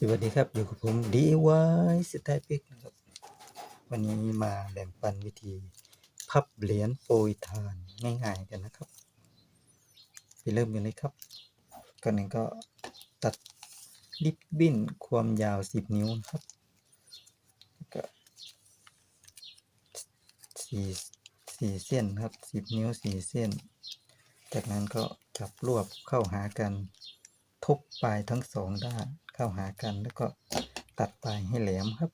สวัสดีครับอยู่กับผม DIY สไตล์ปิกนะครับ วันนี้มาแบ่งปันวิธีพับเหรียญโปรยทานง่ายๆกันนะครับ ไปเริ่มกันเลยครับก่อนหนึ่งก็ตัดริบบิ้นความยาว 10 นิ้วนะครับแล้วก็สี่สี่เส้นครับ 10 นิ้ว 4 เส้น จากนั้นก็จับรวบเข้าหากันทุบปลายทั้งสองด้าน เข้าหากันแล้วก็ตัดปลายให้แหลมครับ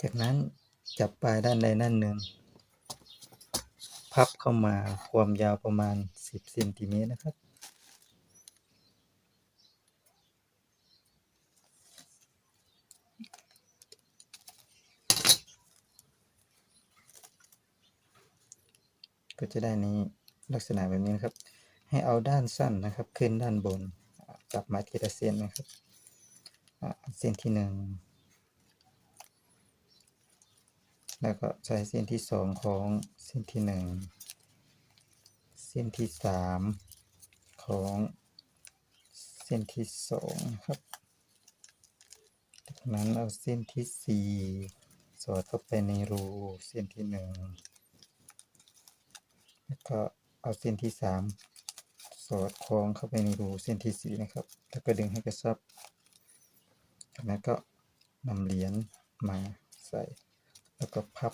จากนั้นจับปลายด้านใดด้านหนึ่ง พับเข้ามาความยาวประมาณ 10เซนติเมตรนะครับก็จะได้ใน ลักษณะแบบนี้นะครับ ให้เอาด้านสั้นนะครับ ขึ้นด้านบนกลับมาทีละเส้นนะครับเส้นที่หนึ่งแล้วก็ใช้เส้นที่สองของเส้นที่หนึ่งเส้นที่สามของเส้นที่สองครับจากนั้นเอาเส้นที่สี่สอดเข้าไปในรูเส้นที่หนึ่งแล้วก็ เอาเส้นที่สามสอดคล้องเข้าไปในรูเส้นที่สี่นะครับ แล้วก็ดึงให้กระชับจากนั้นก็นำเหรียญมาใส่ แล้วก็พับ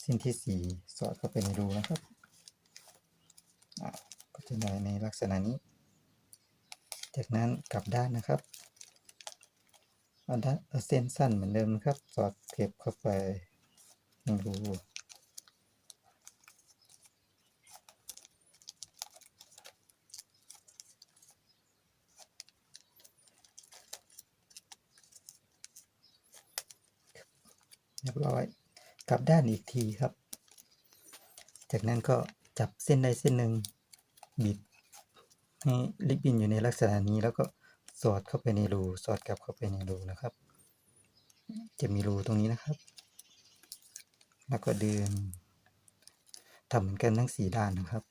เส้นที่สี่สอดเข้าไปในรูนะครับก็จะได้ในลักษณะนี้ จากนั้นกลับด้านนะครับเอาด้านเอาเส้นสั้นเหมือนเดิมนะครับ สอดเก็บเข้าไปในรูเรียบร้อย กลับด้านอีกทีครับ จากนั้นก็จับเส้นใดเส้นหนึ่งบิด ให้ลิบบินอยู่ในลักษณะนี้แล้วก็สอดเข้าไปในรูสอดกลับเข้าไปในรูนะครับ จะมีรูตรงนี้นะครับ แล้วก็ดึงทำเหมือนกันทั้งสี่ด้านนะครับ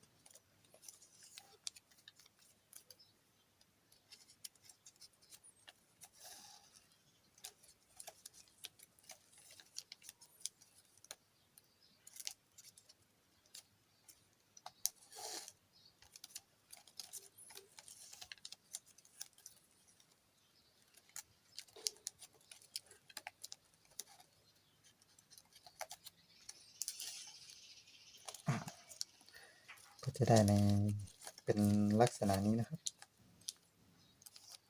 จะได้ในเป็นลักษณะนี้นะครับ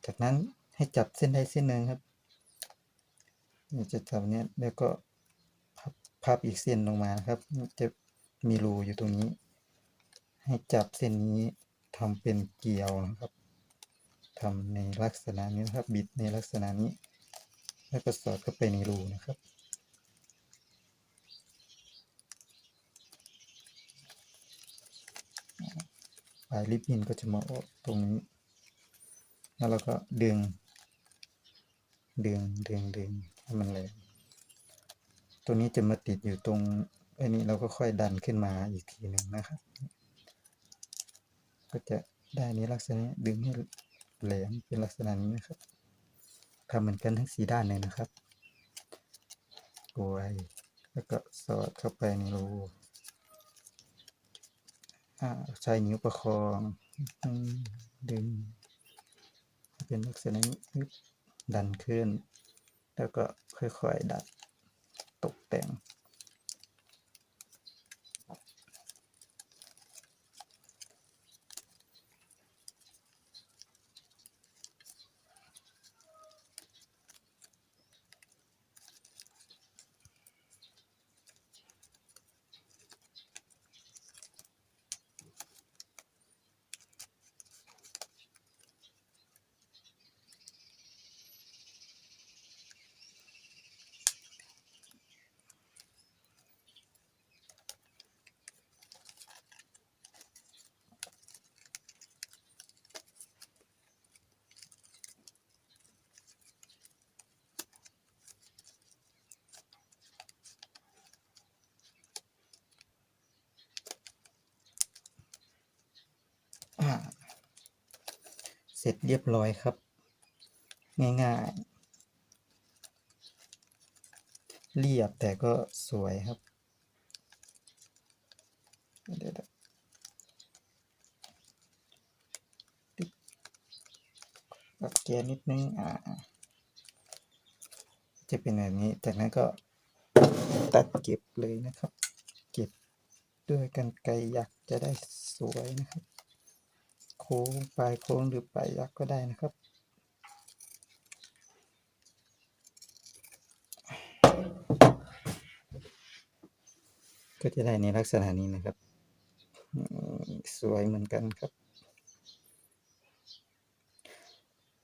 จากนั้นให้จับเส้นใดเส้นหนึ่งครับจะจับเนี้ยแล้วก็พับพับอีกเส้นลงมานะครับ จะมีรูอยู่ตรงนี้ ให้จับเส้นนี้ทำเป็นเกลียวนะครับทำในลักษณะนี้นะครับ บิดในลักษณะนี้ แล้วก็สอดเข้าไปในรูนะครับายริบบินก็จะมาออกตรงนี้ แล้วเราก็ดึง ดึงดึงดึงให้มันแรงตัวนี้จะมาติดอยู่ตรงไอ้นี้เราก็ค่อยดันขึ้นมาอีกทีหนึ่งนะครับ ก็จะได้นี้ลักษณะดึงให้แหลมเป็นลักษณะนี้นะครับทำเหมือนกันทั้งสีด้านเลยนะครับโอ้ยแล้วก็สอดเข้าไปในรู ใช้นิ้วประคองดึง เป็นลักษณะนี้ดันขึ้น แล้วก็ค่อยๆดัดตกแต่ง ก เสร็จเรียบร้อยครับ ง่ายๆ เรียบแต่ก็สวยครับเดี๋ยวปรับเกียร์นิดนึง อ่า จะเป็นแบบนี้ จากนั้นก็ตัดเก็บเลยนะครับ เก็บด้วยกันไกรยักจะได้สวยนะครับ โค้งปลายโค้งหรือปลายยักษ์ก็ได้นะครับ ก็จะได้ในลักษณะนี้นะครับ สวยเหมือนกันครับ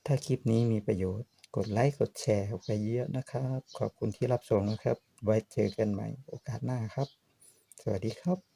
ถ้าคลิปนี้มีประโยชน์กดไลค์ กดแชร์ออกไปเยอะนะครับ ขอบคุณที่รับชมนะครับ ไว้เจอกันใหม่โอกาสหน้าครับ สวัสดีครับ